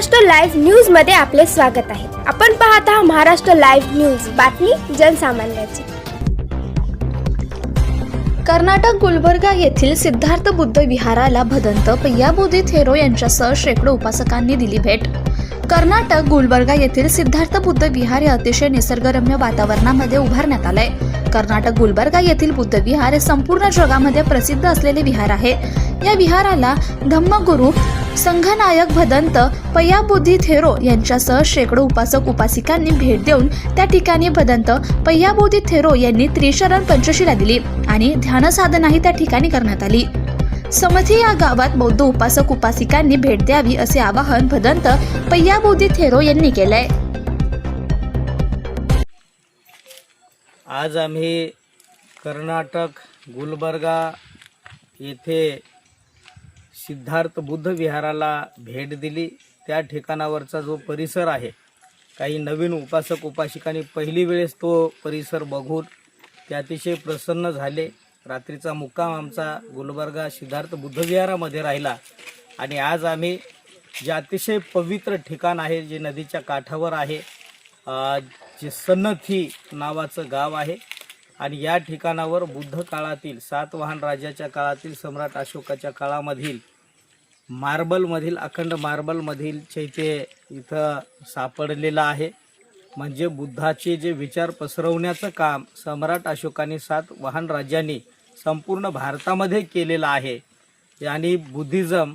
Maharashtra live न्यूजमध्ये आपले स्वागत आहे. आपण पाहत आहात महाराष्ट्र लाईव्ह न्यूज. बातमी जनसामान्याची. कर्नाटक गुलबर्गा येथील सिद्धार्थ बुद्ध विहाराला भदंत पय्याबोधी थेरो यांच्यासह शेकडो उपासकांनी दिली भेट. कर्नाटक गुलबर्गा येथील सिद्धार्थ बुद्ध विहार हे अतिशय निसर्गरम्य वातावरणामध्ये उभारण्यात आलंय. कर्नाटक गुलबर्गा येथील बुद्ध विहार हे संपूर्ण जगामध्ये प्रसिद्ध असलेले विहार आहे. या विहाराला धम्मगुरू संघनायक भदंत पय्याबुद्धी थेरो यांच्यासह शेकडो उपासक उपासिकांनी भेट देऊन त्या ठिकाणी भदंत पय्याबुद्धी थेरो यांनी त्रिशरण पंचशिला दिली आणि ध्यानसाधनाही त्या ठिकाणी करण्यात आली. समथी या गावात बौद्ध उपासक उपासिकांनी भेट द्यावी असे आवाहन भदंत पय्याबुद्धी थेरो यांनी केलंय. आज आम्ही कर्नाटक गुलबर्गा येथे सिद्धार्थ बुद्ध विहाराला भेट दिली. त्या ठिकाणावरचा जो परिसर आहे काही नवीन उपासक उपासिकांनी पहिली वेळेस तो परिसर बघून ते अतिशय प्रसन्न झाले. रात्रीचा मुक्काम आमचा गुलबर्गा सिद्धार्थ बुद्धविहारामध्ये राहिला. आणि आज आम्ही जे अतिशय पवित्र ठिकाण आहे जे नदीच्या काठावर आहे जे सन्नथी नावाचं गाव आहे आणि या ठिकाणावर बुद्ध काळातील सातवाहन राजाच्या काळातील सम्राट अशोकाच्या काळामधील मार्बलमधील अखंड मार्बलमधील चैत्य इथं सापडलेलं आहे. म्हणजे बुद्धाचे जे विचार पसरवण्याचं काम सम्राट अशोकाने सात वाहन राज्यांनी संपूर्ण भारतामध्ये केलेलं आहे. आणि बुद्धिझम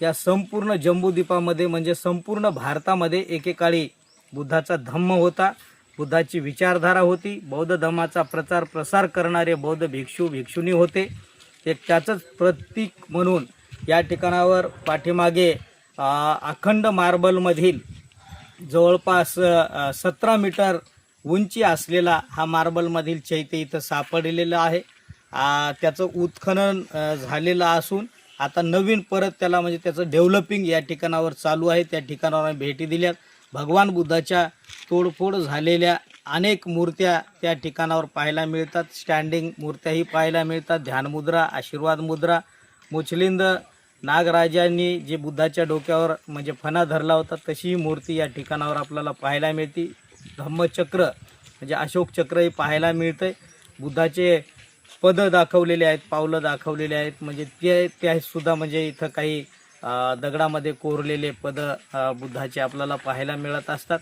या संपूर्ण जम्बूद्वीपामध्ये म्हणजे संपूर्ण भारतामध्ये एकेकाळी बुद्धाचा धम्म होता. बुद्धाची विचारधारा होती. बौद्ध धम्माचा प्रचार प्रसार करणारे बौद्ध भिक्षू भिक्षुनी होते. ते त्याचंच प्रतीक म्हणून या ठिकाणावर पाठीमागे अखंड मार्बलमधील जवळपास सतरा मीटर उंची असलेला हा मार्बलमधील चैत्य इथं सापडलेला आहे. त्याचं उत्खनन झालेलं असून आता नवीन परत त्याला म्हणजे त्याचं डेव्हलपिंग या ठिकाणावर चालू आहे. त्या ठिकाणावर आम्ही भेटी दिल्यात. भगवान बुद्धाच्या तोडफोड झालेल्या अनेक मूर्त्या त्या ठिकाणावर पाहायला मिळतात. स्टँडिंग मूर्त्याही पाहायला मिळतात. ध्यानमुद्रा आशीर्वाद मुद्रा मुचलिंद नागराजांनी जे बुद्धाच्या डोक्यावर म्हणजे फणा धरला होता तशीही मूर्ती या ठिकाणावर आपल्याला पाहायला मिळते. धम्मचक्र म्हणजे अशोक चक्रही पाहायला मिळते बुद्धाचे पदं दाखवलेले आहेत पावलं दाखवलेले आहेत. म्हणजे ते त्या सुद्धा म्हणजे इथं काही दगडामध्ये कोरलेले पद बुद्धाचे आपल्याला पाहायला मिळत असतात.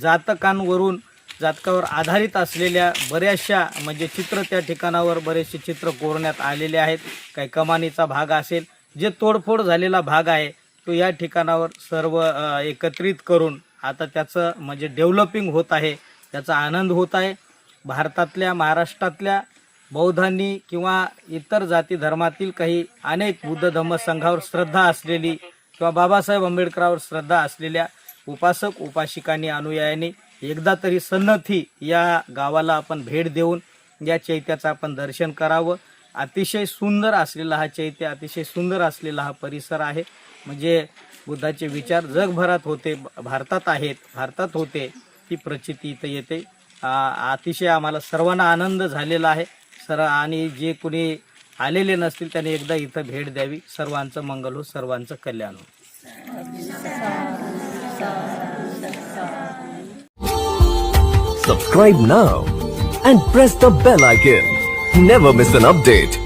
जातकांवरून जातकावर आधारित असलेल्या बऱ्याचशा म्हणजे चित्र त्या ठिकाणावर बरेचसे चित्र कोरण्यात आलेले आहेत. काही कमानीचा भाग असेल जे तोडफोड झालेला भाग आहे तो या ठिकाणावर सर्व एकत्रित करून आता त्याचं म्हणजे डेव्हलपिंग होत आहे त्याचा आनंद होत आहे. भारतातल्या महाराष्ट्रातल्या बौद्धांनी किंवा इतर जाती धर्मातील काही अनेक बुद्ध धम्म संघावर श्रद्धा असलेली किंवा बाबासाहेब आंबेडकरावर श्रद्धा असलेल्या उपासक उपासिकांनी अनुयायांनी एकदा तरी सन्नथी या गावाला आपण भेट देऊन या चैत्याचं आपण दर्शन करावं. अतिशय सुंदर असलेला हा चैत्य अतिशय सुंदर असलेला हा परिसर आहे. म्हणजे बुद्धाचे विचार जगभरात होते भारतात आहेत भारतात होते ती प्रचिती इथं येते. अतिशय आम्हाला सर्वांना आनंद झालेला आहे. सर आणि जे कोणी आलेले नसतील त्यांनी एकदा इथं भेट द्यावी. सर्वांचं मंगल हो सर्वांचं कल्याण हो. सबस्क्राईब ना and press the bell I can never miss an update